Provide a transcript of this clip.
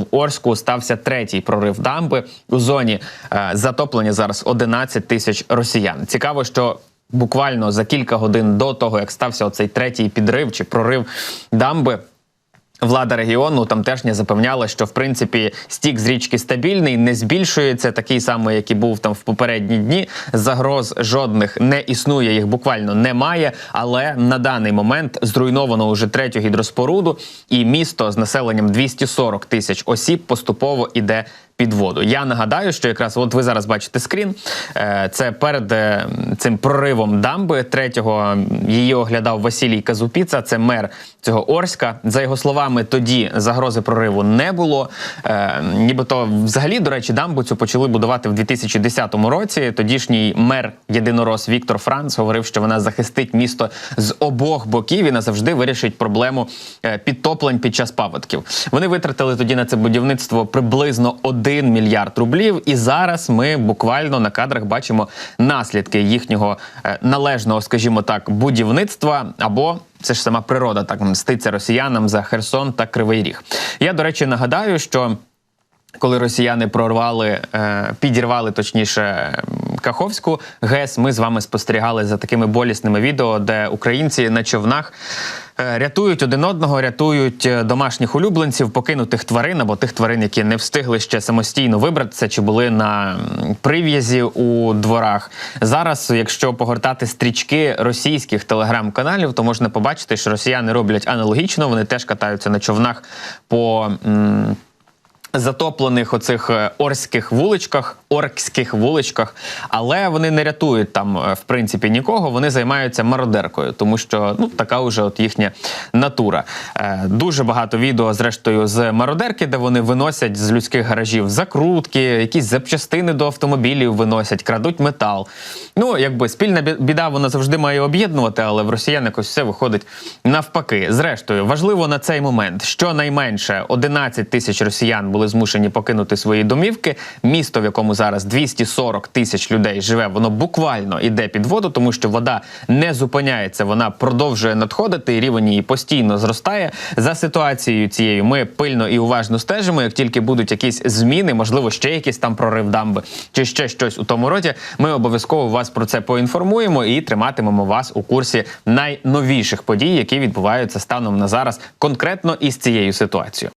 в Орську стався третій прорив дамби у зоні е, затоплення зараз 11 тисяч росіян. Цікаво, що. Буквально за кілька годин до того, як стався оцей третій підрив чи прорив дамби, Влада регіону тамтешня запевняла, що в принципі стік з річки стабільний, не збільшується, такий самий, як і був там в попередні дні. Загроз жодних не існує, їх буквально немає. Але на даний момент зруйновано уже третю гідроспоруду, і місто з населенням 240 тисяч осіб поступово іде під воду. Я нагадаю, що якраз от ви зараз бачите скрін. Е, Це перед е, цим проривом дамби третього її оглядав Василій Казупіца, це мер цього Орська. За його словами, тоді загрози прориву не було. Е, Нібито взагалі, до речі, дамбу цю почали будувати в 2010 році. Тодішній мер єдинорос Віктор Франц говорив, що вона захистить місто з обох боків і назавжди вирішить проблему підтоплень під час паводків. Вони витратили тоді на це будівництво приблизно 1 мільярд рублів. І зараз ми буквально на кадрах бачимо наслідки їхнього е, належного, скажімо так, будівництва або. Це ж сама природа так мститься росіянам за Херсон та Кривий Ріг. Я до речі нагадаю, що коли росіяни прорвали, е, підірвали точніше Каховську ГЕС, ми з вами спостерігали за такими болісними відео, де українці на човнах е, рятують один одного, рятують е, домашніх улюбленців, покинутих тварин або тих тварин, які не встигли ще самостійно вибратися чи були на прив'язі у дворах. Зараз, якщо погортати стрічки російських телеграм-каналів, то можна побачити, що росіяни роблять аналогічно. Вони теж катаються на човнах по. Затоплених оцих е, орських вуличках, оркських вуличках, але вони не рятують там е, в принципі нікого. Вони займаються мародеркою, тому що ну така вже от їхня натура. Е, дуже багато відео, зрештою, з мародерки, де вони виносять з людських гаражів закрутки, якісь запчастини до автомобілів виносять, крадуть метал. Ну якби спільна біда вона завжди має об'єднувати, але в росіян якось все виходить навпаки. Зрештою, важливо на цей момент, що найменше 11 тисяч росіян були змушені покинути свої домівки. Місто, в якому зараз 240 тисяч людей живе, воно буквально іде під воду, тому що вода не зупиняється, вона продовжує надходити, рівень її постійно зростає. За ситуацією цією ми пильно і уважно стежимо. Як тільки будуть якісь зміни, можливо, ще якийсь там прорив дамби чи ще щось у тому роді, ми обов'язково вас про це поінформуємо і триматимемо вас у курсі найновіших подій, які відбуваються станом на зараз, конкретно із цією ситуацією.